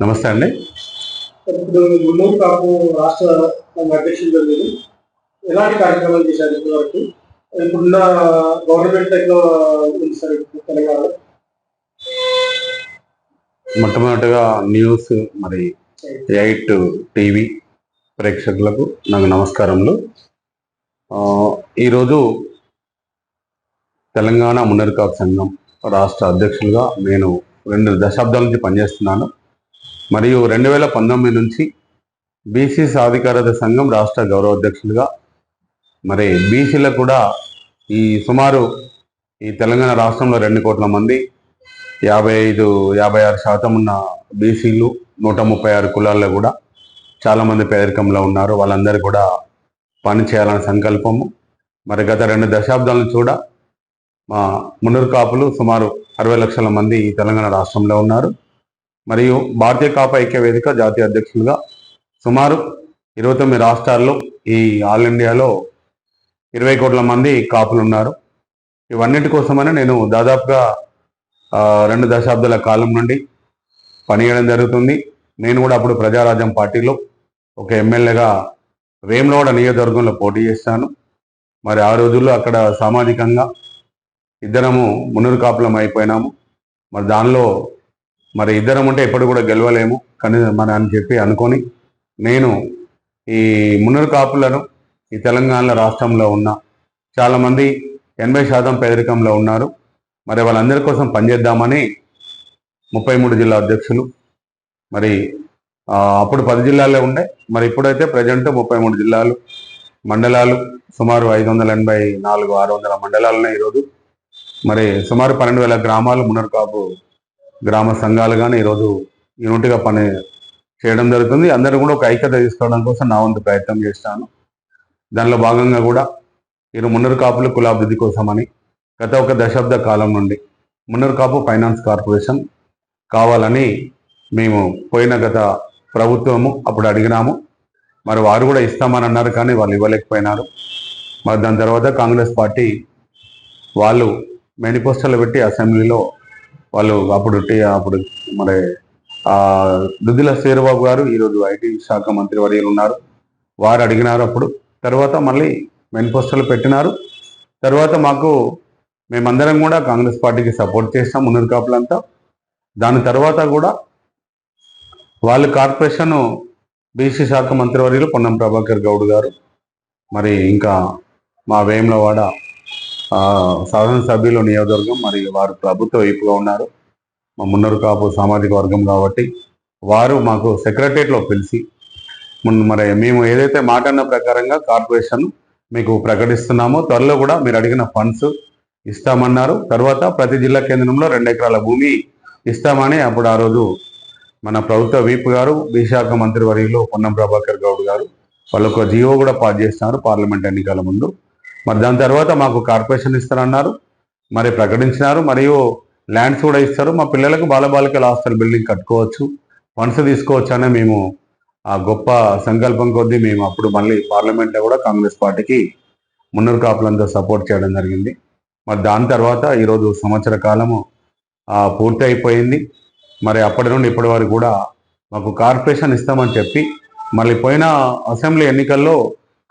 నమస్తే అండి. ఇప్పుడు మున్నూరు కాపు రాష్ట్ర అధ్యక్షులుగా మీరు ఎలాంటి కార్యక్రమాలు చేశారు ఇప్పటివరకు? ఇప్పుడున్న గవర్నమెంట్ ఎట్లా ఉంది సార్ ఇప్పుడు తెలంగాణలో? మొట్టమొదటిగా న్యూస్ మరి ఎయిట్ టీవీ ప్రేక్షకులకు నాకు నమస్కారములు. ఈరోజు తెలంగాణ మున్నరికాపు సంఘం రాష్ట్ర అధ్యక్షులుగా నేను రెండు దశాబ్దాల నుంచి పనిచేస్తున్నాను. మరియు రెండు వేల పంతొమ్మిది నుంచి బీసీ సాధికారత సంఘం రాష్ట్ర గౌరవ అధ్యక్షులుగా మరి బీసీలకు కూడా ఈ సుమారు ఈ తెలంగాణ రాష్ట్రంలో రెండు కోట్ల మంది యాభై ఐదు యాభై ఆరు శాతం ఉన్న బీసీలు నూట ముప్పై ఆరు కులాల్లో కూడా చాలామంది పేదరికంలో ఉన్నారు. వాళ్ళందరూ కూడా పని చేయాలనే సంకల్పము మరి గత రెండు దశాబ్దాల నుంచి కూడా మా మున్నూరు కాపులు సుమారు అరవై లక్షల మంది ఈ తెలంగాణ రాష్ట్రంలో ఉన్నారు. మరియు భారతీయ కాపు ఐక్య వేదిక జాతీయ అధ్యక్షులుగా సుమారు ఇరవై తొమ్మిది రాష్ట్రాల్లో ఈ ఆల్ ఇండియాలో ఇరవై కోట్ల మంది కాపులు ఉన్నారు ఇవన్నిటి కోసమని నేను దాదాపుగా రెండు దశాబ్దాల కాలం నుండి పనిచేయడం జరుగుతుంది. నేను కూడా అప్పుడు ప్రజారాజ్యం పార్టీలో ఒక ఎమ్మెల్యేగా వేములవాడ నియోజకవర్గంలో పోటీ చేశాను. మరి ఆ రోజుల్లో అక్కడ సామాజికంగా ఇద్దరము మునురు కాపులం అయిపోయినాము మరి దానిలో మరి ఇద్దరం ఉంటే ఎప్పుడు కూడా గెలవలేము. కానీ మన అని చెప్పి అనుకొని నేను ఈ మున్నరు కాపులను ఈ తెలంగాణ రాష్ట్రంలో ఉన్న చాలామంది ఎనభై శాతం పేదరికంలో ఉన్నారు. మరి వాళ్ళందరి కోసం పనిచేద్దామని ముప్పై మూడు జిల్లా అధ్యక్షులు మరి అప్పుడు పది జిల్లాలే ఉండే. మరి ఇప్పుడైతే ప్రజెంట్ ముప్పై మూడు జిల్లాలు మండలాలు సుమారు ఐదు వందల ఎనభై నాలుగు ఆరు వందల మండలాలనే ఈరోజు. మరి సుమారు పన్నెండు వేల గ్రామాలు మునర్కాపు గ్రామ సంఘాలు కానీ ఈరోజు యూనిట్గా పని చేయడం జరుగుతుంది. అందరూ కూడా ఒక ఐక్యత తీసుకోవడం కోసం నా వంతు ప్రయత్నం చేస్తాను. దానిలో భాగంగా కూడా నేను మున్నూరు కాపులు కులాభివృద్ధి కోసమని గత ఒక దశాబ్ద కాలం నుండి మున్నూరు కాపు ఫైనాన్స్ కార్పొరేషన్ కావాలని మేము పోయిన గత ప్రభుత్వము అప్పుడు అడిగినాము. మరి వారు కూడా ఇస్తామని అన్నారు కానీ వాళ్ళు ఇవ్వలేకపోయినారు. మరి దాని తర్వాత కాంగ్రెస్ పార్టీ వాళ్ళు మేనిఫెస్టోలో పెట్టి అసెంబ్లీలో వాళ్ళు అప్పుడు అప్పుడు మరి ఆ దుద్దిల శ్రీరబాబు గారు ఈరోజు ఐటీ శాఖ మంత్రి వర్యులు ఉన్నారు. వారు అడిగినారు అప్పుడు. తర్వాత మళ్ళీ మేనిఫెస్టోలో పెట్టినారు. తర్వాత మాకు మేమందరం కూడా కాంగ్రెస్ పార్టీకి సపోర్ట్ చేస్తాం మున్నూరు కాపులంతా దాని తర్వాత కూడా వాళ్ళు కార్పొరేషన్ బీసీ శాఖ మంత్రివర్యులు పొన్నం ప్రభాకర్ గౌడ్ గారు. మరి ఇంకా మా వేములవాడ శాసనసభ్యులు నియోజకవర్గం మరి వారు ప్రభుత్వ వైపుగా ఉన్నారు. మా మున్నరు కాపు సామాజిక వర్గం కాబట్టి వారు మాకు సెక్రటరియట్లో పిలిచి మున్- మరి మేము ఏదైతే మాట అన్న ప్రకారంగా కార్పొరేషన్ మీకు ప్రకటిస్తున్నామో త్వరలో కూడా మీరు అడిగిన ఫండ్స్ ఇస్తామన్నారు. తర్వాత ప్రతి జిల్లా కేంద్రంలో రెండు ఎకరాల భూమి ఇస్తామని అప్పుడు ఆ రోజు మన ప్రభుత్వ వీప్ గారు విశాఖ మంత్రివర్యులు పొన్నం ప్రభాకర్ గౌడ్ గారు వాళ్ళు ఒక జియో కూడా పాస్ చేస్తున్నారు పార్లమెంట్ ఎన్నికల ముందు. మరి దాని తర్వాత మాకు కార్పొరేషన్ ఇస్తారన్నారు మరి ప్రకటించినారు మరియు ల్యాండ్స్ కూడా ఇస్తారు. మా పిల్లలకు బాలబాలికల హాస్టల్ బిల్డింగ్ కట్టుకోవచ్చు ఫండ్స్ తీసుకోవచ్చు అనే మేము ఆ గొప్ప సంకల్పం కొద్దీ మేము అప్పుడు మళ్ళీ పార్లమెంట్లో కూడా కాంగ్రెస్ పార్టీకి మున్నూరు కాపులంతా సపోర్ట్ చేయడం జరిగింది. మరి దాని తర్వాత ఈరోజు సంవత్సర కాలము పూర్తి అయిపోయింది మరి అప్పటి నుండి ఇప్పటి వరకు కూడా మాకు కార్పొరేషన్ ఇస్తామని చెప్పి మళ్ళీ పోయిన అసెంబ్లీ ఎన్నికల్లో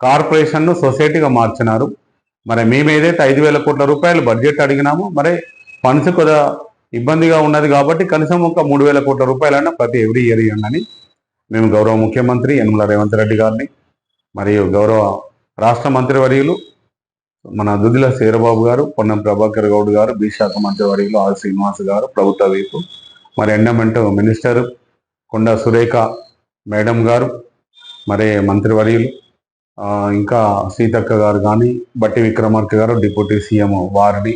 కార్పొరేషన్ను సొసైటీగా మార్చినారు. మరి మేము ఏదైతే ఐదు వేల కోట్ల రూపాయలు బడ్జెట్ అడిగినామో మరి ఫండ్స్ కొద్దిగా ఇబ్బందిగా ఉన్నది కాబట్టి కనీసం ఒక మూడు వేల కోట్ల రూపాయలన్నా ప్రతి ఎవ్రీ ఇయర్ ఇవ్వండి మేము గౌరవ ముఖ్యమంత్రి యనమల రేవంత్ రెడ్డి గారిని మరియు గౌరవ రాష్ట్ర మంత్రివర్యులు మన దుద్దిల శీరబాబు గారు పొన్నం ప్రభాకర్ గౌడ్ గారు బి శాఖ మంత్రివర్యులు ఆర్ శ్రీనివాస్ గారు ప్రభుత్వ వీపు మరి ఎండమెంట్ మినిస్టర్ కొండ సురేఖ మేడం గారు మరి మంత్రివర్యులు ఇంకా సీతక్క గారు కానీ బట్టి విక్రమార్క గారు డిప్యూటీ సీఎం వారిని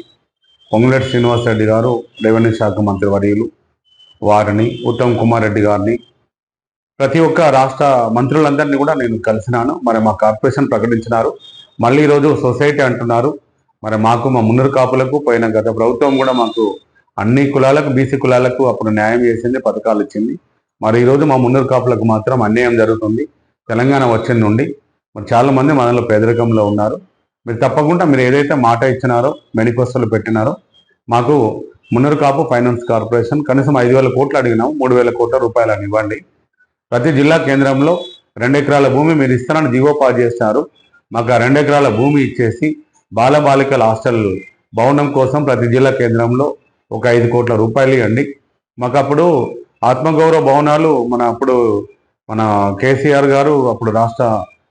పొంగులెట్ శ్రీనివాస్ రెడ్డి గారు రెవెన్యూ శాఖ మంత్రి వర్యులు వారిని ఉత్తమ్ కుమార్ రెడ్డి గారిని ప్రతి ఒక్క రాష్ట్ర మంత్రులందరినీ కూడా నేను కలిసినాను. మరి మా కార్పొరేషన్ ప్రకటించినారు. మళ్ళీ ఈరోజు సొసైటీ అంటున్నారు. మరి మాకు మా మున్నరు కాపులకు పోయిన గత ప్రభుత్వం కూడా మాకు అన్ని కులాలకు బీసీ కులాలకు అప్పుడు న్యాయం చేసింది పథకాలు ఇచ్చింది. మరి ఈరోజు మా మున్నూరు కాపులకు మాత్రం అన్యాయం జరుగుతుంది. తెలంగాణ వచ్చిన నుండి మరి చాలామంది మనలో పేదరికంలో ఉన్నారు. మీరు తప్పకుండా మీరు ఏదైతే మాట ఇచ్చినారో మేనిఫెస్టోలో పెట్టినారో మాకు మున్నూరు కాపు ఫైనాన్స్ కార్పొరేషన్ కనీసం ఐదు వేల కోట్లు అడిగినాం మూడు వేల కోట్ల రూపాయలు అని ఇవ్వండి. ప్రతి జిల్లా కేంద్రంలో రెండు ఎకరాల భూమి మీరు ఇస్తారని జీవో పాస్ చేస్తున్నారు మాకు ఆ రెండు ఎకరాల భూమి ఇచ్చేసి బాలబాలికల హాస్టల్ భవనం కోసం ప్రతి జిల్లా కేంద్రంలో ఒక ఐదు కోట్ల రూపాయలు ఇవ్వండి. మాకు అప్పుడు ఆత్మగౌరవ భవనాలు మన అప్పుడు మన కేసీఆర్ గారు అప్పుడు రాష్ట్ర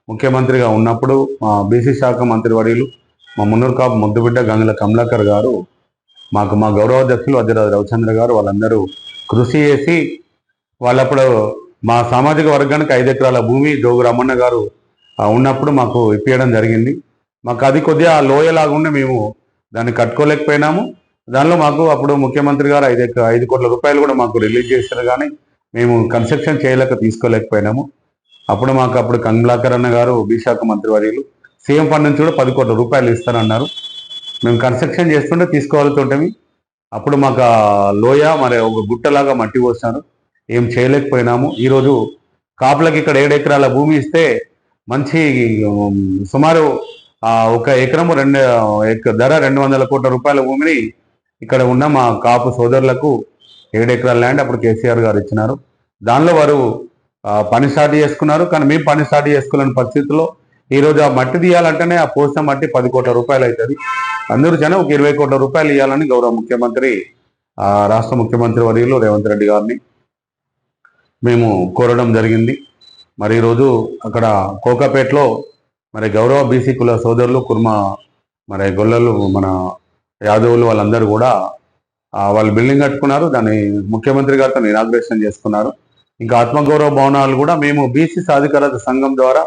ముఖ్యమంత్రిగా ఉన్నప్పుడు మా బీసీ శాఖ మంత్రి వర్యులు మా మున్నూరు కాపు ముద్దుబిడ్డ గంగుల కమలాకర్ గారు మాకు మా గౌరవాధ్యక్షులు అధిరాజు రవిచంద్ర గారు వాళ్ళందరూ కృషి చేసి వాళ్ళప్పుడు మా సామాజిక వర్గానికి ఐదు ఎకరాల భూమి జోగు రమణ గారు ఉన్నప్పుడు మాకు ఇప్పించడం జరిగింది. మాకు అది కొద్దిగా లోయలాగుండే మేము దాన్ని కట్టుకోలేకపోయినాము. దానిలో మాకు అప్పుడు ముఖ్యమంత్రి గారు ఐదు ఐదు కోట్ల రూపాయలు కూడా మాకు రిలీజ్ చేశారు కానీ మేము కన్స్ట్రక్షన్ చేయలేక తీసుకోలేకపోయినాము. అప్పుడు మాకు అప్పుడు కంగ్లాకర్ అన్న గారు బీశాఖ మంత్రి వర్యులు సీఎం ఫండ్ నుంచి కూడా పది కోట్ల రూపాయలు ఇస్తానన్నారు. మేము కన్స్ట్రక్షన్ చేస్తుంటే తీసుకోవాల్తుంటమి అప్పుడు మాకు ఆ లోయ మరి ఒక గుట్టలాగా మట్టి పోసారు ఏం చేయలేకపోయినాము. ఈరోజు కాపులకు ఇక్కడ ఏడు ఎకరాల భూమి ఇస్తే మంచి సుమారు ఒక ఎకరం రెండు ధర రెండు వందల కోట్ల రూపాయల భూమిని ఇక్కడ ఉన్న మా కాపు సోదరులకు ఏడు ఎకరాల ల్యాండ్ అప్పుడు కేసీఆర్ గారు ఇచ్చినారు. దానిలో వారు పని స్టార్ట్ చేసుకున్నారు. కానీ మేము పని స్టార్ట్ చేసుకోలేని పరిస్థితుల్లో ఈరోజు ఆ మట్టి తీయాలంటేనే ఆ పోసిన మట్టి పది కోట్ల రూపాయలు అవుతుంది. అందరూ జనం ఒక ఇరవై కోట్ల రూపాయలు ఇవ్వాలని గౌరవ ముఖ్యమంత్రి ఆ, రాష్ట్ర ముఖ్యమంత్రి వర్యులు రేవంత్ రెడ్డి గారిని మేము కోరడం జరిగింది. మరి ఈరోజు అక్కడ కోకాపేటలో మరి గౌరవ బీసీ కుల సోదరులు కుర్మ మరి గొల్లలు మన యాదవులు వాళ్ళందరూ కూడా వాళ్ళు బిల్డింగ్ కట్టుకున్నారు. దాన్ని ముఖ్యమంత్రి గారితో ఇనాగ్రేషన్ చేసుకున్నారు. ఇంకా ఆత్మగౌరవ భవనాలు కూడా మేము బీసీ సాధికారత సంఘం ద్వారా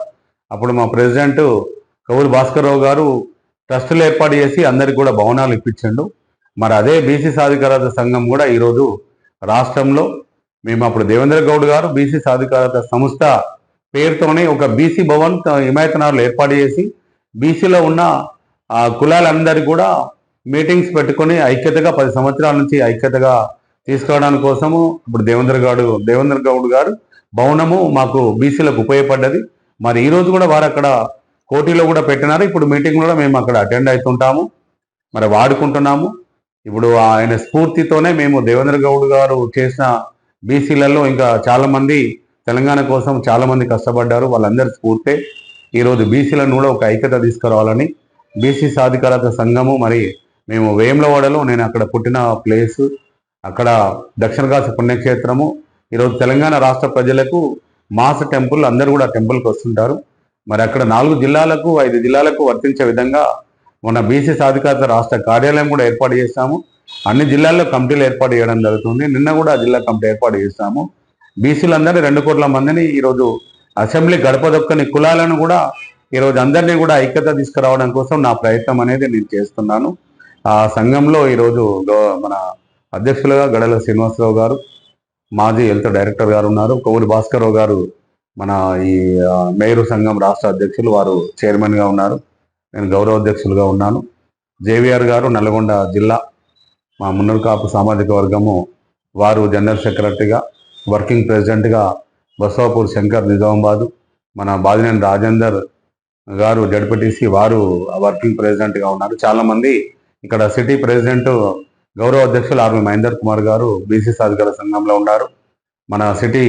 అప్పుడు మా ప్రెసిడెంట్ కవులు భాస్కర్రావు గారు ట్రస్టులు ఏర్పాటు చేసి అందరికి కూడా భవనాలు ఇప్పించండు. మరి అదే బీసీ సాధికారత సంఘం కూడా ఈరోజు రాష్ట్రంలో మేము అప్పుడు దేవేంద్ర గౌడ్ గారు బీసీ సాధికారత సంస్థ పేరుతోనే ఒక బీసీ భవన్ హిమాయతనాలు ఏర్పాటు చేసి బీసీలో ఉన్న కులాలందరికీ కూడా మీటింగ్స్ పెట్టుకొని ఐక్యతగా పది సంవత్సరాల నుంచి ఐక్యతగా తీసుకురావడానికి కోసము ఇప్పుడు దేవేంద్ర గౌడ్ దేవేంద్ర గౌడ్ గారు భవనము మాకు బీసీలకు ఉపయోగపడ్డది. మరి ఈ రోజు కూడా వారు అక్కడ కోటిలో కూడా పెట్టినారు. ఇప్పుడు మీటింగ్ కూడా మేము అక్కడ అటెండ్ అవుతుంటాము మరి వాడుకుంటున్నాము. ఇప్పుడు ఆయన స్ఫూర్తితోనే మేము దేవేంద్ర గౌడ్ గారు చేసిన బీసీలలో ఇంకా చాలామంది తెలంగాణ కోసం చాలామంది కష్టపడ్డారు. వాళ్ళందరి స్ఫూర్తే. ఈరోజు బీసీలను కూడా ఒక ఐక్యత తీసుకురావాలని బీసీ సాధికారత సంఘము మరి మేము వేములవాడలో నేను అక్కడ పుట్టిన ప్లేస్. అక్కడ దక్షిణ కాశీ పుణ్యక్షేత్రము ఈరోజు తెలంగాణ రాష్ట్ర ప్రజలకు మాస టెంపుల్ అందరూ కూడా టెంపుల్కి వస్తుంటారు. మరి అక్కడ నాలుగు జిల్లాలకు ఐదు జిల్లాలకు వర్తించే విధంగా మన బీసీ సాధికారత రాష్ట్ర కార్యాలయం కూడా ఏర్పాటు చేస్తాము అన్ని జిల్లాల్లో కమిటీలు ఏర్పాటు చేయడం జరుగుతుంది. నిన్న కూడా జిల్లా కమిటీ ఏర్పాటు చేస్తాము బీసీలందరినీ రెండు కోట్ల మందిని ఈరోజు అసెంబ్లీ గడపదొక్కని కులాలను కూడా ఈరోజు అందరినీ కూడా ఐక్యత తీసుకురావడం కోసం నా ప్రయత్నం అనేది నేను చేస్తున్నాను. ఆ సంఘంలో ఈరోజు మన అధ్యక్షులుగా గడల శ్రీనివాసరావు గారు మాజీ హెల్త్ డైరెక్టర్ గారు ఉన్నారు. కోవులు భాస్కర్ రావు గారు మన ఈ మేయరు సంఘం రాష్ట్ర అధ్యక్షులు వారు చైర్మన్గా ఉన్నారు. నేను గౌరవ అధ్యక్షులుగా ఉన్నాను. జేవిఆర్ గారు నల్గొండ జిల్లా మా మున్నూరు కాపు సామాజిక వర్గము వారు జనరల్ సెక్రటరీగా వర్కింగ్ ప్రెసిడెంట్గా బసవాపూర్ శంకర్ నిజామాబాదు మన బాదినేని రాజేందర్ గారు జడ్పీటీసీ వారు వర్కింగ్ ప్రెసిడెంట్గా ఉన్నారు. చాలామంది ఇక్కడ సిటీ ప్రెసిడెంట్ గౌరవ అధ్యక్షులు ఆర్మీ మహేందర్ కుమార్ గారు బీసీ సాధికార సంఘంలో ఉన్నారు. మన సిటీ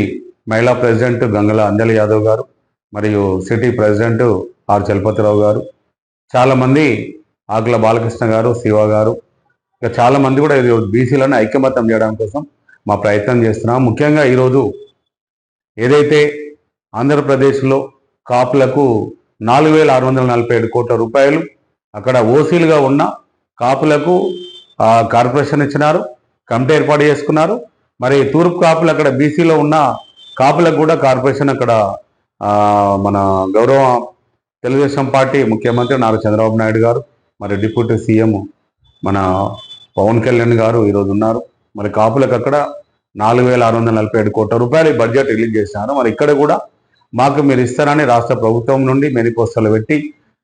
మహిళా ప్రెసిడెంట్ గంగల అంజలి యాదవ్ గారు మరియు సిటీ ప్రెసిడెంట్ ఆర్ చలపతిరావు గారు. చాలామంది ఆకుల బాలకృష్ణ గారు శివ గారు. ఇంకా చాలామంది కూడా ఇది బీసీలను ఐక్యమత్యం చేయడం కోసం మా ప్రయత్నం చేస్తున్నాం. ముఖ్యంగా ఈరోజు ఏదైతే ఆంధ్రప్రదేశ్లో కాపులకు నాలుగు వేల ఆరు వందల నలభై ఏడు కోట్ల రూపాయలు అక్కడ ఓసీలుగా ఉన్న కాపులకు కార్పొరేషన్ ఇచ్చినారు కమిటీ ఏర్పాటు చేసుకున్నారు. మరి తూర్పు కాపులు అక్కడ బీసీలో ఉన్న కాపులకు కూడా కార్పొరేషన్ అక్కడ మన గౌరవ తెలుగుదేశం పార్టీ ముఖ్యమంత్రి నారా చంద్రబాబు నాయుడు గారు మరి డిప్యూటీ సీఎం మన పవన్ కళ్యాణ్ గారు ఈరోజు ఉన్నారు. మరి కాపులకు అక్కడ నాలుగు వేల ఆరు వందల నలభై ఏడు కోట్ల రూపాయలు బడ్జెట్ రిలీజ్ చేశారు. మరి ఇక్కడ కూడా మాకు మీరు ఇస్తారని రాష్ట్ర ప్రభుత్వం నుండి మేనిపోస్టర్లు పెట్టి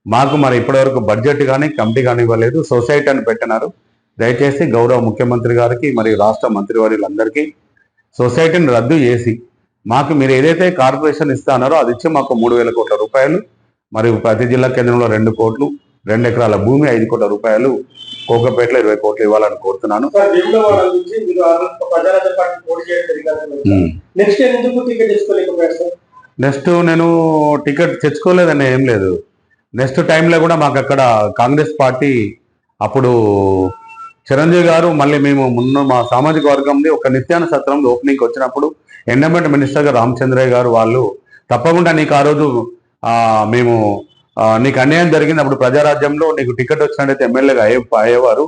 మాకు మరి ఇప్పటివరకు బడ్జెట్ కానీ కమిటీ కానీ ఇవ్వలేదు. సొసైటీ అని పెట్టినారు. దయచేసి గౌరవ ముఖ్యమంత్రి గారికి మరి రాష్ట్ర మంత్రివర్యులందరికీ సొసైటీని రద్దు చేసి మాకు మీరు ఏదైతే కార్పొరేషన్ ఇస్తానారో అది ఇచ్చి మాకు మూడు వేల కోట్ల రూపాయలు మరియు ప్రతి జిల్లా కేంద్రంలో రెండు కోట్లు రెండు ఎకరాల భూమి ఐదు కోట్ల రూపాయలు కోకపేటలో ఇరవై కోట్లు ఇవ్వాలని కోరుతున్నాను. నెక్స్ట్ నేను టికెట్ తెచ్చుకోలేదని ఏం లేదు. నెక్స్ట్ టైంలో కూడా మాకు అక్కడ కాంగ్రెస్ పార్టీ అప్పుడు చిరంజీవి గారు మళ్ళీ మేము మున్న మా సామాజిక వర్గంది ఒక నిత్యాన సత్రంలో ఓపెనింగ్కి వచ్చినప్పుడు ఎండమెంట్ మినిస్టర్ గారు రామచంద్రయ్య గారు వాళ్ళు తప్పకుండా నీకు ఆ రోజు మేము నీకు అన్యాయం జరిగింది. అప్పుడు ప్రజారాజ్యంలో నీకు టికెట్ వచ్చినట్టయితే ఎమ్మెల్యేగా అయ్యే అయ్యేవారు.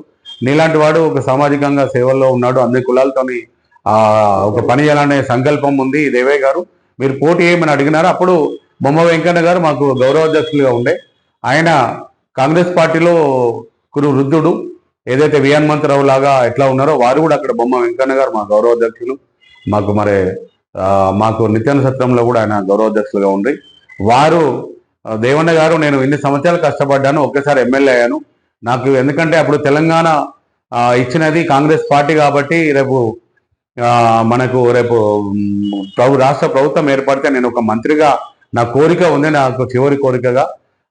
నీలాంటి వాడు ఒక సామాజికంగా సేవల్లో ఉన్నాడు. అన్ని కులాలతోని ఒక పని చేయాలనే సంకల్పం ఉంది. దేవయ్య గారు మీరు పోటీ ఏమని అడిగినారు అప్పుడు బొమ్మ వెంకన్న గారు మాకు గౌరవాధ్యక్షులుగా ఉండే. ఆయన కాంగ్రెస్ పార్టీలో కురు వృద్ధుడు. ఏదైతే వి హనుమంతరావు లాగా ఎట్లా ఉన్నారో వారు కూడా అక్కడ బొమ్మ వెంకన్న గారు మా గౌరవాధ్యక్షులు మాకు మరి మాకు నిత్యాన సత్రంలో కూడా ఆయన గౌరవాధ్యక్షులుగా ఉండి వారు ఆ, దేవన్న గారు నేను ఇన్ని సంవత్సరాలు కష్టపడ్డాను ఒకేసారి ఎమ్మెల్యే అయ్యాను. నాకు ఎందుకంటే అప్పుడు తెలంగాణ ఇచ్చినది కాంగ్రెస్ పార్టీ కాబట్టి రేపు మనకు రేపు ప్రభు రాష్ట్ర ప్రభుత్వం ఏర్పడితే నేను ఒక మంత్రిగా నా కోరిక ఉంది నాకు చివరి కోరికగా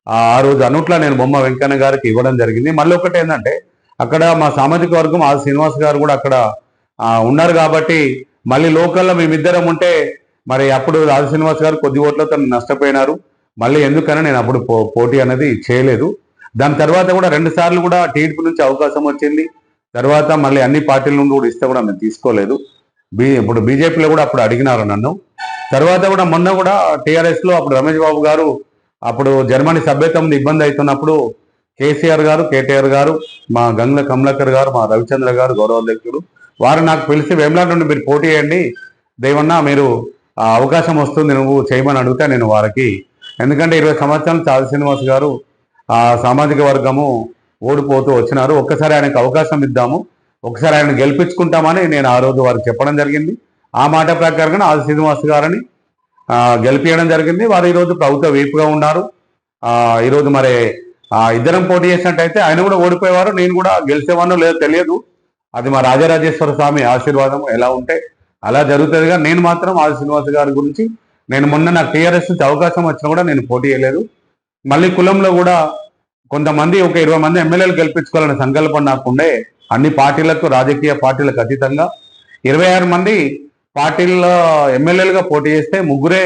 ఆ ఆ రోజు అనుట్లా నేను బొమ్మ వెంకన్న గారికి ఇవ్వడం జరిగింది. మళ్ళీ ఒకటి ఏంటంటే అక్కడ మా సామాజిక వర్గం ఆ శ్రీనివాస్ గారు కూడా అక్కడ ఉన్నారు కాబట్టి మళ్ళీ లోకల్లో మేమిద్దరం ఉంటే మరి అప్పుడు రాజు శ్రీనివాస్ గారు కొద్ది ఓట్లతో నష్టపోయినారు. మళ్ళీ ఎందుకని నేను అప్పుడు పో- పోటీ అనేది చేయలేదు. దాని తర్వాత కూడా రెండు సార్లు కూడా టీడీపీ నుంచి అవకాశం వచ్చింది. తర్వాత మళ్ళీ అన్ని పార్టీల నుండి కూడా ఇస్తే కూడా నేను తీసుకోలేదు. బీ ఇప్పుడు బీజేపీలో కూడా అప్పుడు అడిగినారు నన్ను. తర్వాత కూడా మొన్న కూడా టీఆర్ఎస్లో అప్పుడు రమేష్ బాబు గారు అప్పుడు జర్మనీ సభ్యత్వం ఇబ్బంది అవుతున్నప్పుడు కేసీఆర్ గారు కేటీఆర్ గారు మా గంగుల కమలాకర్ గారు మా రవిచంద్ర గారు గౌరవాధ్యక్షుడు వారు నాకు పిలిచి వేమలాట నుండి మీరు పోటీ చేయండి. దేవన్నా మీరు ఆ అవకాశం వస్తుంది నువ్వు చేయమని అడుగుతా నేను వారికి. ఎందుకంటే ఇరవై సంవత్సరాలు చాలు శ్రీనివాస్ గారు ఆ సామాజిక వర్గము ఓడిపోతూ వచ్చినారు. ఒక్కసారి ఆయనకు అవకాశం ఇద్దాము. ఒకసారి ఆయన గెలిపించుకుంటామని నేను ఆ రోజు వారికి చెప్పడం జరిగింది. ఆ మాట ప్రకారంగా ఆది శ్రీనివాస్ గారిని గెలిపించడం జరిగింది. వారు ఈరోజు ప్రభుత్వ వీపుగా ఉన్నారు. ఈరోజు మరి ఆ ఇద్దరం పోటీ చేసినట్టయితే ఆయన కూడా ఓడిపోయేవారు నేను కూడా గెలిచేవానో లేదో తెలియదు. అది మా రాజరాజేశ్వర స్వామి ఆశీర్వాదం ఎలా ఉంటే అలా జరుగుతుందిగా నేను మాత్రం ఆది శ్రీనివాస్ గారి గురించి నేను మొన్న నాకు టీఆర్ఎస్ నుంచి అవకాశం వచ్చినా కూడా నేను పోటీ చేయలేదు. మళ్ళీ కులంలో కూడా కొంతమంది ఒక ఇరవై మంది ఎమ్మెల్యేలు గెలిపించుకోవాలనే సంకల్పం నాకుండే అన్ని పార్టీలకు రాజకీయ పార్టీలకు అతీతంగా ఇరవై ఆరు మంది పార్టీల్లో ఎమ్మెల్యేలుగా పోటీ చేస్తే ముగ్గురే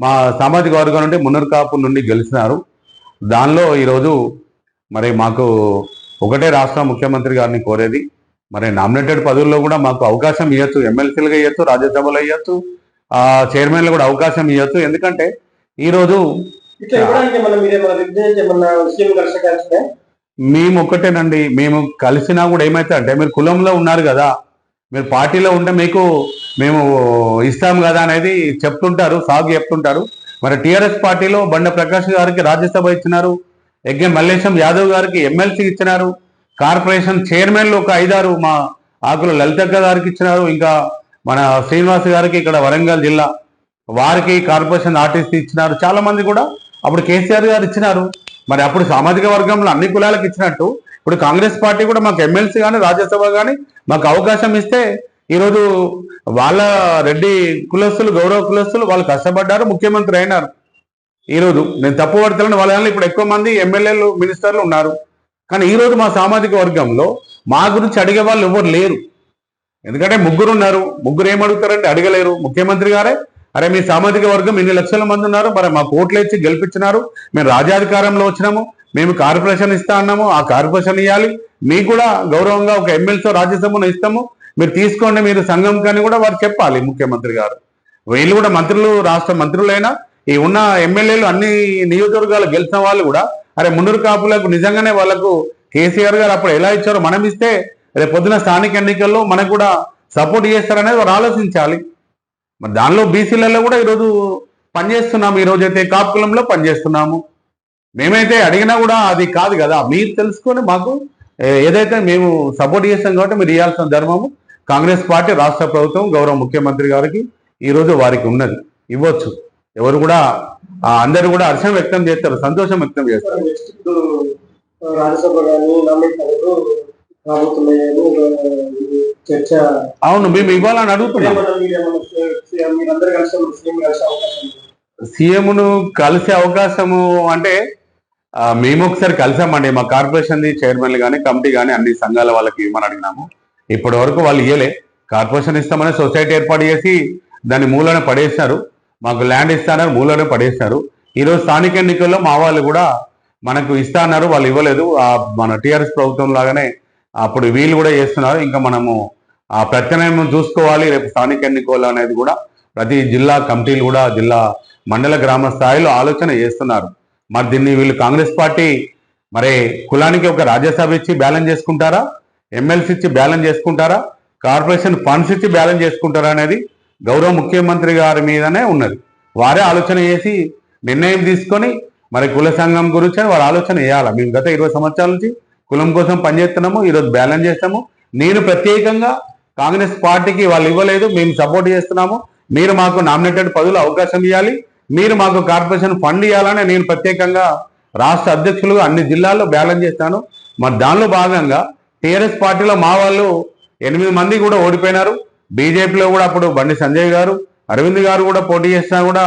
మా సామాజిక వర్గం నుండి మునర్కాపు కాపు నుండి గెలిచినారు. దానిలో ఈరోజు మరి మాకు ఒకటే రాష్ట్ర ముఖ్యమంత్రి గారిని కోరేది. మరి నామినేటెడ్ పదవుల్లో కూడా మాకు అవకాశం ఇవ్వచ్చు ఎమ్మెల్సీలుగా ఇవ్వచ్చు రాజ్యసభలో ఇవ్వచ్చు ఆ చైర్మన్లు కూడా అవకాశం ఇవ్వచ్చు ఎందుకంటే ఈరోజు మేము ఒక్కటేనండి. మేము కలిసినా కూడా ఏమైతే అంటే మీరు కులంలో ఉన్నారు కదా మీరు పార్టీలో ఉంటే మీకు మేము ఇస్తాం కదా అనేది చెప్తుంటారు సాగు చెప్తుంటారు. మరి టీఆర్ఎస్ పార్టీలో బండ ప్రకాష్ గారికి రాజ్యసభ ఇచ్చినారు యజ్ఞ మల్లేశం యాదవ్ గారికి ఎమ్మెల్సీ ఇచ్చినారు కార్పొరేషన్ చైర్మన్లు ఒక ఐదారు మా ఆకుల లలితక్క గారికి ఇచ్చినారు ఇంకా మన శ్రీనివాస్ గారికి ఇక్కడ వరంగల్ జిల్లా వారికి కార్పొరేషన్ ఆర్టిస్ట్ ఇచ్చినారు. చాలా మంది కూడా అప్పుడు కేసీఆర్ గారు ఇచ్చినారు. మరి అప్పుడు సామాజిక వర్గంలో అన్ని కులాలకు ఇచ్చినట్టు ఇప్పుడు కాంగ్రెస్ పార్టీ కూడా మాకు ఎమ్మెల్సీ కానీ రాజ్యసభ కానీ మాకు అవకాశం ఇస్తే ఈరోజు వాళ్ళ రెడ్డి కులస్తులు గౌరవ కులస్తులు వాళ్ళు కష్టపడ్డారు ముఖ్యమంత్రి అయినారు. ఈరోజు నేను తప్పు పడతాను వాళ్ళ ఇప్పుడు ఎక్కువ మంది ఎమ్మెల్యేలు మినిస్టర్లు ఉన్నారు. కానీ ఈ రోజు మా సామాజిక వర్గంలో మా గురించి అడిగే వాళ్ళు ఎవరు లేరు. ఎందుకంటే ముగ్గురు ఉన్నారు. ముగ్గురు ఏం అడుగుతారంటే అడగలేరు. ముఖ్యమంత్రి గారే అరే మీ సామాజిక వర్గం ఇన్ని లక్షల మంది ఉన్నారు. మరి మా కోట్లు ఇచ్చి గెలిపించినారు. మేము రాజ్యాధికారంలో వచ్చినాము. మేము కార్పొరేషన్ ఇస్తా అన్నాము. ఆ కార్పొరేషన్ ఇవ్వాలి మీకు కూడా గౌరవంగా ఒక ఎమ్మెల్సీ రాజ్యసభను ఇస్తాము. మీరు తీసుకోండి మీరు సంఘం కానీ కూడా వారు చెప్పాలి ముఖ్యమంత్రి గారు. వీళ్ళు కూడా మంత్రులు రాష్ట్ర మంత్రులైనా ఈ ఉన్న ఎమ్మెల్యేలు అన్ని నియోజకవర్గాలు గెలిచిన వాళ్ళు కూడా అరే మున్నూరు కాపులకు నిజంగానే వాళ్ళకు కేసీఆర్ గారు అప్పుడు ఎలా ఇచ్చారో మనం ఇస్తే రేపు పొద్దున స్థానిక ఎన్నికల్లో మనకు కూడా సపోర్ట్ చేస్తారనేది వారు ఆలోచించాలి. మరి దానిలో బీసీలలో కూడా ఈరోజు పనిచేస్తున్నాము ఈ రోజు అయితే కాపుకులంలో పనిచేస్తున్నాము. మేమైతే అడిగినా కూడా అది కాదు కదా మీరు తెలుసుకొని మాకు ఏదైతే మేము సపోర్ట్ చేస్తాం కాబట్టి మీరు ఇవ్వాల్సిన ధర్మము కాంగ్రెస్ పార్టీ రాష్ట్ర ప్రభుత్వం గౌరవ ముఖ్యమంత్రి గారికి ఈ రోజు వారికి ఉన్నది. ఇవ్వచ్చు. ఎవరు కూడా అందరూ కూడా హర్షం వ్యక్తం చేస్తారు సంతోషం వ్యక్తం చేస్తారు. అవును మేము ఇవ్వాలని అడుగుతున్నాం. సీఎంను కలిసే అవకాశము అంటే మేము ఒకసారి కలిసామండి. మా కార్పొరేషన్ చైర్మన్ కానీ కమిటీ కానీ అన్ని సంఘాల వాళ్ళకి ఇవ్వమని అడిగినాము. ఇప్పటి వరకు వాళ్ళు ఇవ్వలే కార్పొరేషన్ ఇస్తామని సొసైటీ ఏర్పాటు చేసి దాన్ని మూలన పడేసినారు. మాకు ల్యాండ్ ఇస్తానని మూలన పడేసినారు. ఈరోజు స్థానిక ఎన్నికల్లో మా వాళ్ళు కూడా మనకు ఇస్తా అన్నారు వాళ్ళు ఇవ్వలేదు. ఆ మన టీఆర్ఎస్ ప్రభుత్వం లాగానే అప్పుడు వీళ్ళు కూడా చేస్తున్నారు. ఇంకా మనము ఆ ప్రత్యామ్నాయం చూసుకోవాలి. రేపు స్థానిక ఎన్నికలు అనేది కూడా ప్రతి జిల్లా కమిటీలు కూడా జిల్లా మండల గ్రామ స్థాయిలో ఆలోచన చేస్తున్నారు. మరి దీన్ని వీళ్ళు కాంగ్రెస్ పార్టీ మరి కులానికి ఒక రాజ్యసభ ఇచ్చి బ్యాలెన్స్ చేసుకుంటారా? ఎమ్మెల్సీ ఇచ్చి బ్యాలెన్స్ చేసుకుంటారా? కార్పొరేషన్ ఫండ్స్ ఇచ్చి బ్యాలెన్స్ చేసుకుంటారా అనేది గౌరవ ముఖ్యమంత్రి గారి మీదనే ఉన్నది. వారే ఆలోచన చేసి నిర్ణయం తీసుకొని మరి కుల సంఘం గురించి వారు ఆలోచన చేయాలి? మేము గత ఇరవై సంవత్సరాల నుంచి కులం కోసం పనిచేస్తున్నాము ఈరోజు బ్యాలెన్స్ చేస్తాము. నేను ప్రత్యేకంగా కాంగ్రెస్ పార్టీకి వాళ్ళు ఇవ్వలేదు మేము సపోర్ట్ చేస్తున్నాము. మీరు మాకు నామినేటెడ్ పదవులు అవకాశం ఇవ్వాలి. మీరు మాకు కార్పొరేషన్ ఫండ్ ఇవ్వాలని నేను ప్రత్యేకంగా రాష్ట్ర అధ్యక్షులుగా అన్ని జిల్లాల్లో బ్యాలెన్స్ చేస్తాను. మరి దానిలో భాగంగా టీఆర్ఎస్ పార్టీలో మా వాళ్ళు ఎనిమిది మంది కూడా ఓడిపోయినారు. బీజేపీలో కూడా అప్పుడు బండి సంజయ్ గారు అరవింద్ గారు కూడా పోటీ చేసినా కూడా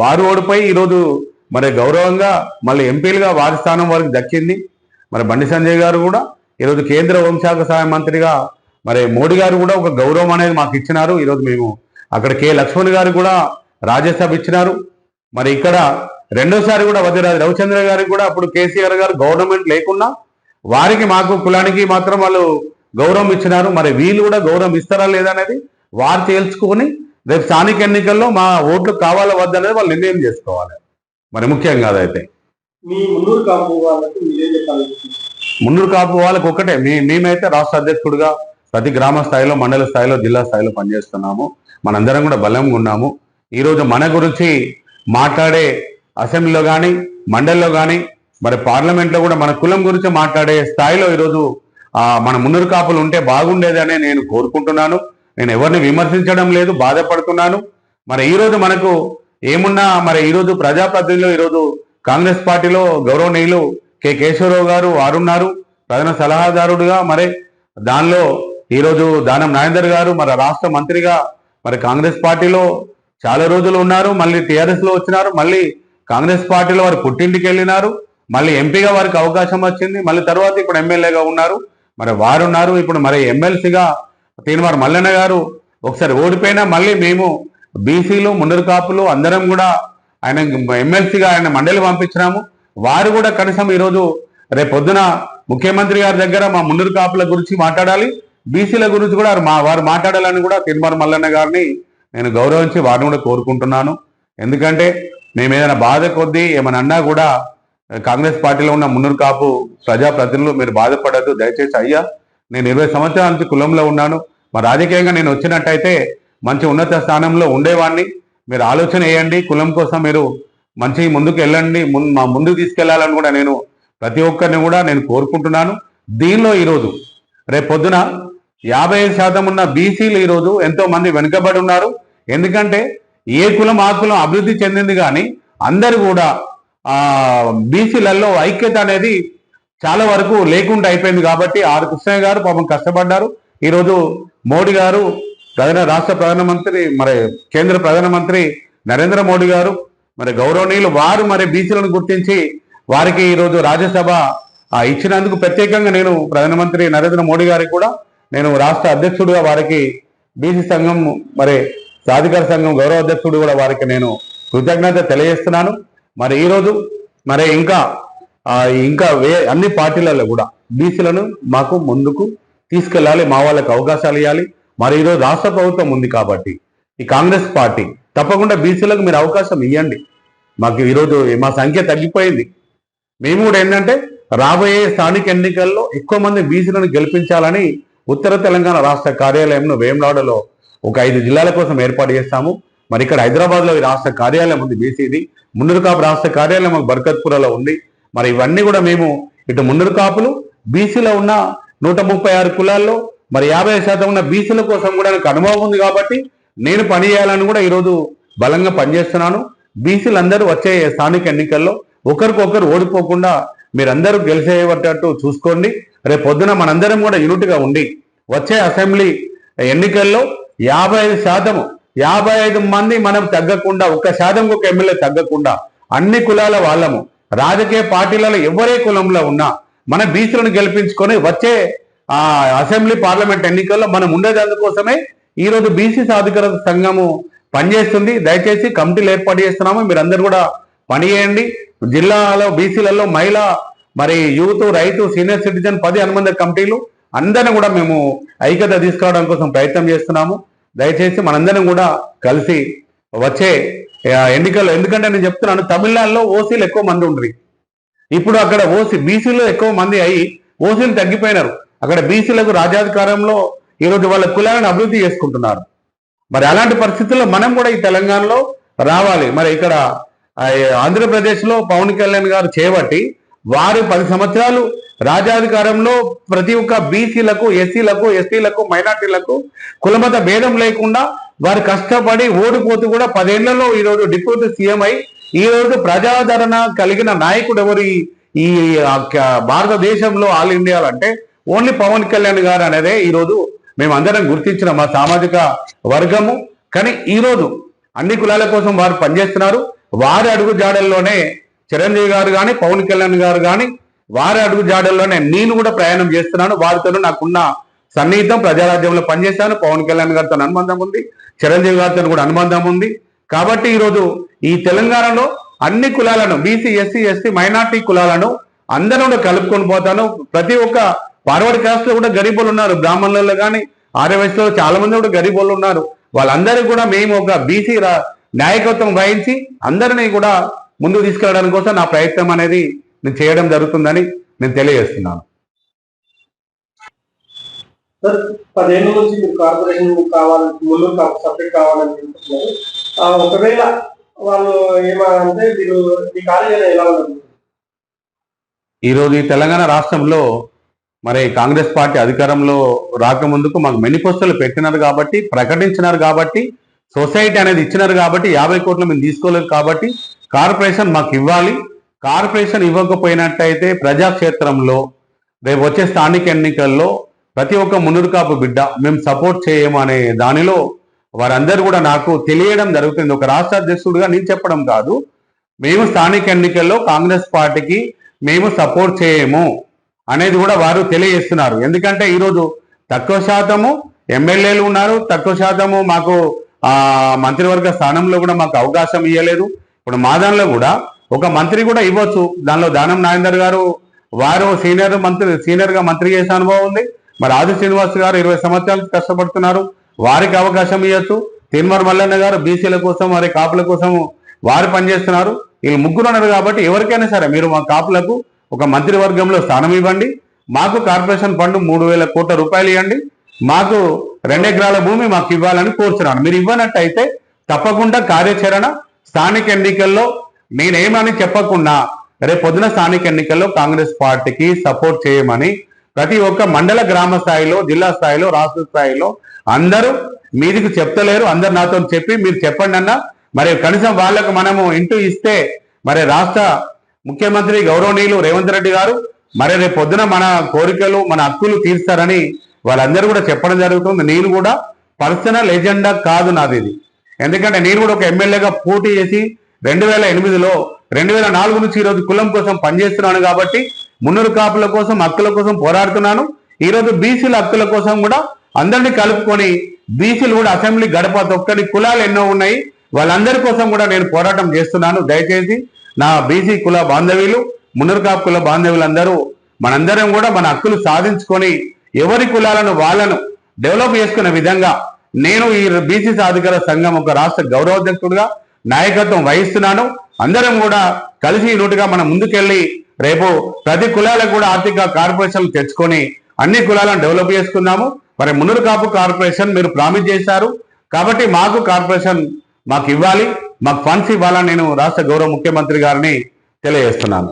వారు ఓడిపోయి ఈరోజు మరి గౌరవంగా మళ్ళీ ఎంపీలుగా వారి స్థానం వారికి దక్కింది. మరి బండి సంజయ్ గారు కూడా ఈరోజు కేంద్ర హోంశాఖ సహాయ మంత్రిగా మరి మోడీ గారు కూడా ఒక గౌరవం అనేది మాకు ఇచ్చినారు. ఈరోజు మేము అక్కడ కె లక్ష్మణ్ గారు కూడా రాజ్యసభ ఇచ్చినారు. మరి ఇక్కడ రెండోసారి కూడా వదిరాజు రవిచంద్ర గారికి కూడా అప్పుడు కేసీఆర్ గారు గవర్నమెంట్ లేకున్నా వారికి మాకు కులానికి మాత్రం వాళ్ళు గౌరవం ఇచ్చినారు. మరి వీళ్ళు కూడా గౌరవం ఇస్తారా లేదా అనేది వారు తేల్చుకొని రేపు స్థానిక ఎన్నికల్లో మా ఓట్లు కావాలా వద్దనేది వాళ్ళు నిర్ణయం చేసుకోవాలి. మరి ముఖ్యంగా అదైతే మీ మున్నూరు కాపు వాళ్ళకి మీరేం చెప్పాలి మున్నూరు కాపు వాళ్ళకి ఒక్కటే మీ మేమైతే రాష్ట్ర అధ్యక్షుడిగా ప్రతి గ్రామ స్థాయిలో మండల స్థాయిలో జిల్లా స్థాయిలో పనిచేస్తున్నాము. మనందరం కూడా బలంగా ఉన్నాము. ఈరోజు మన గురించి మాట్లాడే అసెంబ్లీలో కానీ మండలిలో కానీ మరి పార్లమెంట్లో కూడా మన కులం గురించి మాట్లాడే స్థాయిలో ఈరోజు మన మున్నరు కాపులు ఉంటే బాగుండేదనే నేను కోరుకుంటున్నాను. నేను ఎవరిని విమర్శించడం లేదు బాధపడుతున్నాను. మరి ఈరోజు మనకు ఏమున్నా మరి ఈరోజు ప్రజాప్రతినిధిలో ఈరోజు కాంగ్రెస్ పార్టీలో గౌరవనీయులు కె కేశవరావు గారు వారున్నారు. ప్రధాన సలహాదారుడుగా మరి దానిలో ఈరోజు దానం నాగేందర్ గారు మరి రాష్ట్ర మంత్రిగా మరి కాంగ్రెస్ పార్టీలో చాలా రోజులు ఉన్నారు. మళ్ళీ టీఆర్ఎస్లో వచ్చినారు. మళ్ళీ కాంగ్రెస్ పార్టీలో వారు పుట్టింటికి వెళ్ళినారు. మళ్ళీ ఎంపీగా వారికి అవకాశం వచ్చింది. మళ్ళీ తర్వాత ఇప్పుడు ఎమ్మెల్యేగా ఉన్నారు. మరి వారు ఉన్నారు. ఇప్పుడు మరి ఎమ్మెల్సీగా తీన్మార్ మల్లన్న గారు ఒకసారి ఓడిపోయినా మళ్ళీ మేము బీసీలు మున్నరు కాపులు అందరం కూడా ఆయన ఎమ్మెల్సీగా ఆయన మండలి పంపించినాము. వారు కూడా కనీసం ఈరోజు రేపు పొద్దున ముఖ్యమంత్రి గారి దగ్గర మా మున్నూరు కాపుల గురించి మాట్లాడాలి. బీసీల గురించి కూడా మా వారు మాట్లాడాలని కూడా తిరుమల మల్లన్న గారిని నేను గౌరవించి వారిని కూడా కోరుకుంటున్నాను. ఎందుకంటే మేము ఏదైనా బాధ కొద్దీ ఏమైనా అన్నా కూడా కాంగ్రెస్ పార్టీలో ఉన్న మున్నూరు కాపు ప్రజాప్రతినిధులు మీరు బాధపడద్దు దయచేసి అయ్యా నేను ఇరవై సంవత్సరాల నుంచి కులంలో ఉన్నాను. మా రాజకీయంగా నేను వచ్చినట్టయితే మంచి ఉన్నత స్థానంలో ఉండేవాడిని మీరు ఆలోచన వేయండి కులం కోసం మీరు మంచి ముందుకు వెళ్ళండి ముం- మా ముందుకు తీసుకెళ్ళాలని కూడా నేను ప్రతి ఒక్కరిని కూడా నేను కోరుకుంటున్నాను. దీనిలో ఈరోజు రేపు పొద్దున యాభై ఐదు శాతం ఉన్న బీసీలు ఈరోజు ఎంతో మంది వెనుకబడి ఉన్నారు. ఎందుకంటే ఏ కులం ఆ కులం అభివృద్ధి చెందింది కానీ అందరు కూడా ఆ బీసీలలో ఐక్యత అనేది చాలా వరకు లేకుండా అయిపోయింది కాబట్టి ఆర్ కృష్ణయ్య గారు పాపం కష్టపడ్డారు. ఈరోజు మోడీ గారు ప్రధాన రాష్ట్ర ప్రధానమంత్రి మరి కేంద్ర ప్రధానమంత్రి నరేంద్ర మోడీ గారు మరి గౌరవనీయులు వారు మరి బీసీలను గుర్తించి వారికి ఈరోజు రాజ్యసభ ఇచ్చినందుకు ప్రత్యేకంగా నేను ప్రధానమంత్రి నరేంద్ర మోడీ గారికి కూడా నేను రాష్ట్ర అధ్యక్షుడిగా వారికి బీసీ సంఘం మరి సాధికార సంఘం గౌరవ అధ్యక్షుడు కూడా వారికి నేను కృతజ్ఞత తెలియజేస్తున్నాను. మరి ఈరోజు మరి ఇంకా ఇంకా వే అన్ని పార్టీలలో కూడా బీసీలను మాకు ముందుకు తీసుకెళ్ళాలి మా వాళ్ళకి అవకాశాలు ఇవ్వాలి. మరి ఈరోజు రాష్ట్ర ప్రభుత్వం ఉంది కాబట్టి ఈ కాంగ్రెస్ పార్టీ తప్పకుండా బీసీలకు మీరు అవకాశం ఇవ్వండి మాకు ఈరోజు మా సంఖ్య తగ్గిపోయింది. మేము కూడా ఏంటంటే రాబోయే స్థానిక ఎన్నికల్లో ఎక్కువ మంది బీసీలను గెలిపించాలని ఉత్తర తెలంగాణ రాష్ట్ర కార్యాలయంలో వేమలాడలో ఒక ఐదు జిల్లాల కోసం ఏర్పాటు చేస్తాము. మరి ఇక్కడ హైదరాబాద్లో రాష్ట్ర కార్యాలయం ఉంది బీసీది. మున్నూరు రాష్ట్ర కార్యాలయం మాకు బర్కత్పురలో ఉంది. మరి ఇవన్నీ కూడా మేము ఇటు మున్నూరు బీసీలో ఉన్న నూట ముప్పై ఆరు కులాల్లో మరి యాభై శాతం ఉన్న బీసీల కోసం కూడా నాకు అనుభవం ఉంది కాబట్టి నేను పని చేయాలని కూడా ఈరోజు బలంగా పనిచేస్తున్నాను. బీసీలందరూ వచ్చే స్థానిక ఎన్నికల్లో ఒకరికొకరు ఓడిపోకుండా మీరందరూ గెలిచేటట్టు చూసుకోండి. రేపు పొద్దున మనందరం కూడా యూనిట్గా ఉండి వచ్చే అసెంబ్లీ ఎన్నికల్లో యాభై ఐదు శాతము యాభై ఐదు మంది మనం తగ్గకుండా ఒక్క శాతం ఒక ఎమ్మెల్యే తగ్గకుండా అన్ని కులాల వాళ్ళము రాజకీయ పార్టీలలో ఎవరే కులంలో ఉన్నా మన బీసీలను గెలిపించుకొని వచ్చే ఆ అసెంబ్లీ పార్లమెంట్ ఎన్నికల్లో మనం ఉండేదందుకోసమే ఈరోజు బీసీ సాధికారత సంఘము పనిచేస్తుంది. దయచేసి కమిటీలు ఏర్పాటు చేస్తున్నాము. మీరందరూ కూడా పని చేయండి. జిల్లాలో బీసీలలో మహిళా మరి యూత్ రైతు సీనియర్ సిటిజన్ పది అనుబంధ కమిటీలు అందరిని కూడా మేము ఐక్యత తీసుకురావడం కోసం ప్రయత్నం చేస్తున్నాము. దయచేసి మనందరం కూడా కలిసి వచ్చే ఎన్నికల్లో ఎందుకంటే నేను చెప్తున్నాను తమిళనాడులో ఓసీలు ఎక్కువ మంది ఉండరు. ఇప్పుడు అక్కడ ఓసీ బీసీలో ఎక్కువ మంది అయి ఓసీలు తగ్గిపోయినారు. అక్కడ బీసీలకు రాజ్యాధికారంలో ఈరోజు వాళ్ళ కులాలను అభివృద్ధి చేసుకుంటున్నారు. మరి అలాంటి పరిస్థితుల్లో మనం కూడా ఈ తెలంగాణలో రావాలి. మరి ఇక్కడ ఆంధ్రప్రదేశ్లో పవన్ కళ్యాణ్ గారు చేపట్టి వారు పది సంవత్సరాలు రాజ్యాధికారంలో ప్రతి ఒక్క బీసీలకు ఎస్సీలకు ఎస్టీలకు మైనార్టీలకు కులమత భేదం లేకుండా వారు కష్టపడి ఓడిపోతూ కూడా పదేళ్ళలో ఈ రోజు డిప్యూటీ సీఎం అయి ఈ రోజు ప్రజాదరణ కలిగిన నాయకుడు ఎవరు ఈ- భారతదేశంలో ఆల్ ఇండియాలో అంటే ఓన్లీ పవన్ కళ్యాణ్ గారు అనేదే ఈ రోజు మేము అందరం గుర్తించిన మా సామాజిక వర్గము. కానీ ఈరోజు అన్ని కులాల కోసం వారు పనిచేస్తున్నారు. వారి అడుగు జాడల్లోనే చిరంజీవి గారు కానీ పవన్ కళ్యాణ్ గారు కానీ వారి అడుగు జాడల్లోనే నేను కూడా ప్రయాణం చేస్తున్నాను. వారితో నాకున్న సన్నిహితం ప్రజారాజ్యంలో పనిచేశాను. పవన్ కళ్యాణ్ గారితో అనుబంధం ఉంది. చిరంజీవి గారితో కూడా అనుబంధం ఉంది. కాబట్టి ఈరోజు ఈ తెలంగాణలో అన్ని కులాలను బీసీ ఎస్సీ ఎస్టీ మైనార్టీ కులాలను అందరూ కూడా కలుపుకొని పోతాను. ప్రతి ఒక్క పార్వడి కాస్ట్లో కూడా గరీబులు ఉన్నారు. బ్రాహ్మణులలో కానీ ఆర్యవయసులో చాలా మంది కూడా గరీబులు ఉన్నారు. వాళ్ళందరికీ కూడా మేము ఒక బీసీ నాయకత్వం వహించి అందరినీ కూడా ముందుకు తీసుకెళ్ళడానికి కోసం నా ప్రయత్నం అనేది నేను చేయడం జరుగుతుందని నేను తెలియజేస్తున్నాను. సార్ పదేళ్ళ నుంచి మీరు కార్పొరేషన్ కావాలి ముందు సపరేట్ కావాలని ఒకవేళ వాళ్ళు ఏమంటే మీరు మీ కార్యాలయం ఎలా ఈరోజు ఈ తెలంగాణ రాష్ట్రంలో మరి కాంగ్రెస్ పార్టీ అధికారంలో రాకముందుకు మాకు మేనిఫెస్టోలు పెట్టినారు కాబట్టి ప్రకటించినారు కాబట్టి సొసైటీ అనేది ఇచ్చినారు కాబట్టి యాభై కోట్లు మేము తీసుకోలేదు కాబట్టి కార్పొరేషన్ మాకు ఇవ్వాలి. కార్పొరేషన్ ఇవ్వకపోయినట్టయితే ప్రజాక్షేత్రంలో రేపు వచ్చే స్థానిక ఎన్నికల్లో ప్రతి ఒక్క మునురుకాపు బిడ్డ మేము సపోర్ట్ చేయము అనే దానిలో వారందరూ కూడా నాకు తెలియడం జరుగుతుంది. ఒక రాష్ట్ర అధ్యక్షుడిగా నేను చెప్పడం కాదు. మేము స్థానిక ఎన్నికల్లో కాంగ్రెస్ పార్టీకి మేము సపోర్ట్ చేయము అనేది కూడా వారు తెలియజేస్తున్నారు. ఎందుకంటే ఈరోజు తక్కువ శాతము ఎమ్మెల్యేలు ఉన్నారు. తక్కువ శాతము మాకు మంత్రివర్గ స్థానంలో కూడా మాకు అవకాశం ఇవ్వలేదు ఇప్పుడు మా కూడా ఒక మంత్రి కూడా ఇవ్వచ్చు. దానిలో దానం నాగేందర్ గారు వారు సీనియర్ మంత్రి సీనియర్గా మంత్రి చేసే అనుభవం ఉంది. మరి ఆది శ్రీనివాస్ గారు ఇరవై సంవత్సరాలు కష్టపడుతున్నారు. వారికి అవకాశం ఇవ్వచ్చు. తిరుమల మల్లన్న గారు బీసీల కోసం వారి కాపుల కోసం వారు పనిచేస్తున్నారు. వీళ్ళు ముగ్గురు ఉన్నారు కాబట్టి ఎవరికైనా సరే మీరు మా కాపులకు ఒక మంత్రివర్గంలో స్థానం ఇవ్వండి. మాకు కార్పొరేషన్ ఫండ్ మూడు వేల కోట్ల రూపాయలు ఇవ్వండి. మాకు రెండు ఎకరాల భూమి మాకు ఇవ్వాలని కోరుతున్నాను మీరు ఇవ్వనట్టయితే తప్పకుండా కార్యాచరణ స్థానిక ఎన్నికల్లో నేనేమని చెప్పకుండా రేపు పొద్దున స్థానిక ఎన్నికల్లో కాంగ్రెస్ పార్టీకి సపోర్ట్ చేయమని ప్రతి ఒక్క మండల గ్రామ స్థాయిలో జిల్లా స్థాయిలో రాష్ట్ర స్థాయిలో అందరూ మీదికి చెప్తలేరు. అందరు నాతో చెప్పి మీరు చెప్పండి అన్న. మరి కనీసం వాళ్ళకు మనము ఇంటూ ఇస్తే మరి రాష్ట్ర ముఖ్యమంత్రి గౌరవనీయులు రేవంత్ రెడ్డి గారు మరి రేపు పొద్దున మన కోరికలు మన హక్కులు తీర్స్తారని వాళ్ళందరూ కూడా చెప్పడం జరుగుతుంది. నేను కూడా పర్సనల్ ఎజెండా కాదు నాది ఇది. ఎందుకంటే నేను కూడా ఒక ఎమ్మెల్యేగా పోటీ చేసి రెండు వేల ఎనిమిదిలో రెండు వేల నాలుగు నుంచి ఈ రోజు కులం కోసం పనిచేస్తున్నాను కాబట్టి మున్నూరు కాపుల కోసం హక్కుల కోసం పోరాడుతున్నాను. ఈ రోజు బీసీల హక్కుల కోసం కూడా అందరినీ కలుపుకొని బీసీలు కూడా అసెంబ్లీ గడప తొక్కని కులాలు ఎన్నో ఉన్నాయి. వాళ్ళందరి కోసం కూడా నేను పోరాటం చేస్తున్నాను. దయచేసి నా బీసీ కుల బాంధవీలు మున్నూరు కాపు కుల బాంధవులందరూ మనందరం కూడా మన హక్కులు సాధించుకొని ఎవరి కులాలను వాళ్ళను డెవలప్ చేసుకునే విధంగా నేను ఈ బీసీ సాధికార సంఘం ఒక రాష్ట్ర గౌరవాధ్యక్షుడుగా నాయకత్వం వహిస్తున్నాను. అందరం కూడా కలిసి నోటుగా మనం ముందుకెళ్ళి రేపు ప్రతి కులాలకు కూడా ఆర్థిక కార్పొరేషన్లు తెచ్చుకొని అన్ని కులాలను డెవలప్ చేసుకున్నాము. మరి మునురు కాపు కార్పొరేషన్ మీరు ప్రామిస్ చేశారు. కాబట్టి మాకు కార్పొరేషన్ మాకు ఇవ్వాలి. మాకు ఫండ్స్ ఇవ్వాలని నేను రాష్ట్ర గౌరవ ముఖ్యమంత్రి గారిని తెలియజేస్తున్నాను.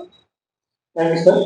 Thank you sir